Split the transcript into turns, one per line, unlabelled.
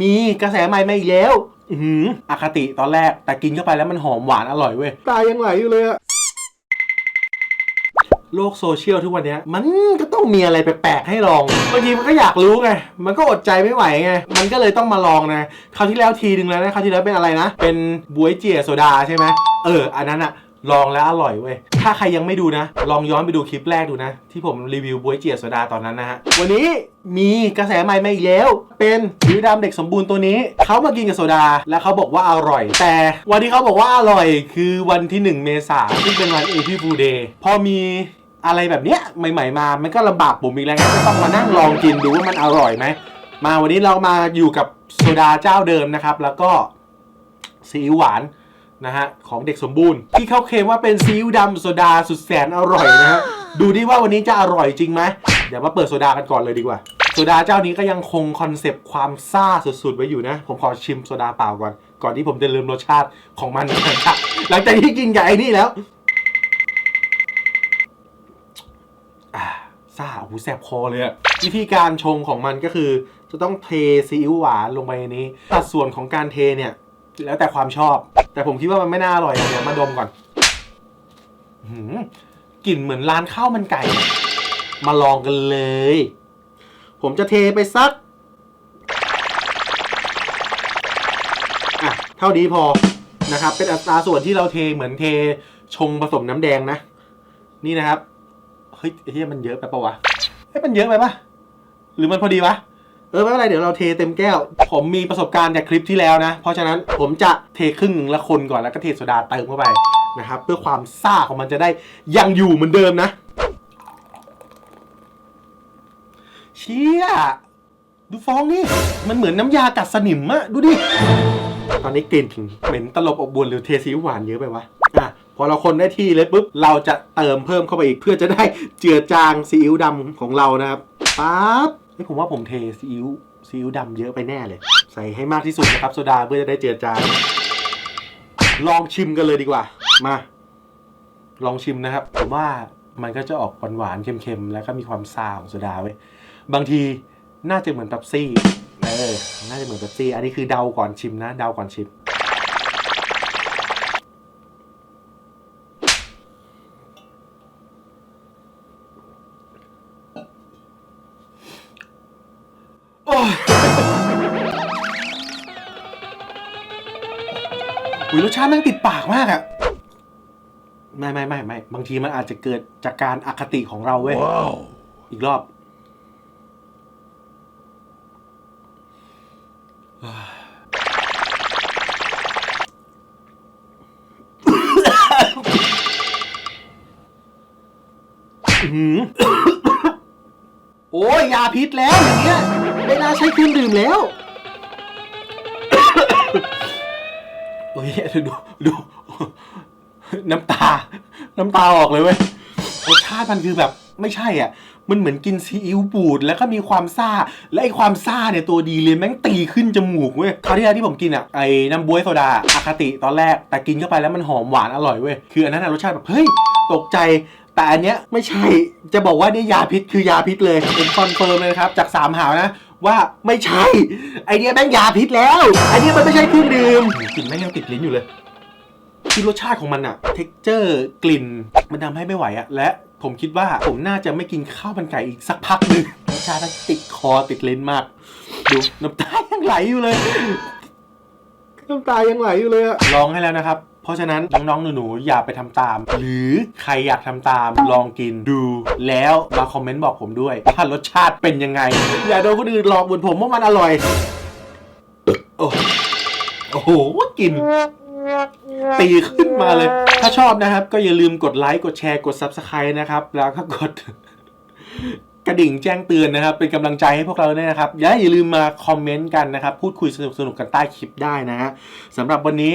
มีกระแสใหม่มาอีกแล้ว อือหืออคติตอนแรก แต่กินเข้าไปแล้วมันหอมหวานอร่อยเว้ย ตายังไหลอยู่เลยอะโลกโซเชียลทุกวันเนี้ยมันก็ต้องมีอะไรแปลกๆให้ลองบางทีมันก็อยากรู้ไง มันก็อดใจไม่ไหวไง มันก็เลยต้องมาลองนะ คราวที่แล้วทีนึงแล้วนะ คราวที่แล้วเป็นอะไรนะ เป็นบวยเจียโซดาใช่ไหมเออ อันนั้นอะ ลองแล้วอร่อยเว้ย ถ้าใครยังไม่ดูนะ ลองย้อนไปดูคลิปแรกดูนะ ที่ผมรีวิวบวยเจียโซดาตอนนั้นนะฮะ วันนี้มีกระแสใหม่มาอีกแล้ว เป็นผิวดำเด็กสมบูรณ์ตัวนี้ เขามากินกับโซดา แล้วเขาบอกว่าอร่อย แต่วันที่เขาบอกว่าอร่อยคือวันที่ 1 เมษาซึ่งเป็นวัน April Fool Day พอมีอะไรแบบเนี้ยใหม่ ๆ มา มันก็ลำบากผมอีกแล้วก็ต้องมานั่งลองกินดูว่ามันอร่อยไหม มาวันนี้เรามาอยู่กับโซดาเจ้าเดิมนะครับ แล้วก็ซีอิ๊วหวาน นะฮะของเด็กสมบูรณ์ ที่เขาเคลมว่าเป็นซีอิ๊วดำโซดาสุดแสนอร่อยนะฮะดูดิว่าวันนี้จะอร่อยจริงไหมเดี๋ยวมาเปิดโซดากันก่อนเลยดีกว่าโซดาเจ้านี้ก็ยังคงคอนเซปต์ความซ่าสุดๆไว้อยู่นะ ผมขอชิมโซดาเปล่าก่อน ก่อนที่ผมจะลืมรสชาติของมันนะครับหลังจากที่กินกับไอ้นี่แล้วอ่าซ่าโอ้โหแสบคอเลยอะวิธีการชงของมันก็คือ จะต้องเทซีอิ๊วหวานลงไปในนี้สัดส่วนของการเทเนี่ย แล้วแต่ความชอบ แต่ผมคิดว่ามันไม่น่าอร่อยเดี๋ยวมาดมก่อนหือกลิ่นเหมือนร้านข้าวมันไก่ มาลองกันเลย ผมจะเทไปสักอะเท่านี้พอนะครับ เป็นอัตราส่วนที่เราเทเหมือนเทชงผสมน้ำแดงนะ นี่นะครับ เฮ้ยไอเหี้ยมันเยอะไปปะวะเฮ้ยมันเยอะไปปะหรือมันพอดีวะ เออไม่เป็นไรเดี๋ยวเราเทเต็มแก้ว ผมมีประสบการณ์จากคลิปที่แล้วนะ เพราะฉะนั้นผมจะเทครึ่งหนึ่งละคนก่อนแล้วก็เทโซดาเติมเข้าไปนะครับเพื่อความซ่าของมันจะได้ยังอยู่เหมือนเดิมนะ เชี่ยดูฟองนี่มันเหมือนน้ำยากัดสนิมอะดูดิตอนนี้กลิ่นเหม็นตลบอบอวนหรือเทซีอิ๊วหวานเยอะไปวะอะพอเราคนได้ที่เลยปุ๊บเราจะเติมเพิ่มเข้าไปอีกเพื่อจะได้เจือจางซีอิ๊วดำของเรานะครับปั๊บ เฮ้ยผมว่าผมเทซีอิ๊วซีอิ๊วดำเยอะไปแน่เลย ใส่ให้มากที่สุดนะครับโซดาเพื่อจะได้เจือจางลองชิมกันเลยดีกว่า มา ลองชิมนะครับ ผมว่ามันก็จะออกหวานๆเค็มๆ แล้วก็มีความซาของโซดาไว้ บางทีน่าจะเหมือนเป๊ปซี่ เออ น่าจะเหมือนเป๊ปซี่ อันนี้คือเดาก่อนชิมนะ เดาก่อนชิม อุ๊ยรสชาติแม่งติดปากมากอะไม่ไม่ไม่ไม่บางทีมันอาจจะเกิดจากการอคติของเราเว้ย อีกรอบอื้อหือโอ้ยยาพิษแล้วอย่างเงี้ยไม่น่าใช้เครื่องดื่มแล้ว โอ้ยดูดูดู น้ำตา น้ำตาออกเลยเว้ยรสชาติมันคือแบบไม่ใช่อะ มันเหมือนกินซีอิ๊วบูดแล้วก็มีความซ่า และไอความซ่าเนี่ยตัวดีเลยแม่งตีขึ้นจมูกเว้ย คราวที่แล้วที่ผมกินอะไอน้ำบ๊วยโซดาอคติตอนแรก แต่กินเข้าไปแล้วมันหอมหวานอร่อยเว้ย คืออันนั้นอะรสชาติแบบเฮ้ยตกใจ แต่อันเนี้ยไม่ใช่ จะบอกว่าเนี่ยยาพิษคือยาพิษเลยเป็นคอนเฟิร์มเลยครับ จากสามหาวนะ ว่าไม่ใช่ ไอเนี้ยแม่งยาพิษแล้ว ไอเนี้ยมันไม่ใช่เครื่องดื่มกลิ่นแม่งยังติดลิ้นอยู่เลยคือรสชาติของมันอะเท็กเจอร์กลิ่น มันทำให้ไม่ไหวอะและผมคิดว่าผมน่าจะไม่กินข้าวมันไก่อีกสักพักหนึ่งรสชาติมันติดคอติดลิ้นมาก ดูน้ำตายังไหลอยู่เลย น้ำตายังไหลอยู่เลยอะลองให้แล้วนะครับ เพราะฉะนั้นน้องๆหนูๆอย่าไปทำตาม หรือใครอยากทำตามลองกินดู แล้วมาคอมเมนต์บอกผมด้วยว่ารสชาติเป็นยังไง อย่าโดนคนอื่นหลอกเหมือนผมว่ามันอร่อย โอ้โหกลินตีขึ้นมาเลย ถ้าชอบนะครับ ก็อย่าลืมกดไลค์กดแชร์กด Subscribe นะครับ แล้วก็กดกระดิ่งแจ้งเตือนนะครับ เป็นกำลังใจให้พวกเราด้วยนะครับ อย่าอย่าลืมมาคอมเมนต์กันนะครับ พูดคุยสนุกๆกันใต้คลิปได้นะฮะสำหรับวันนี้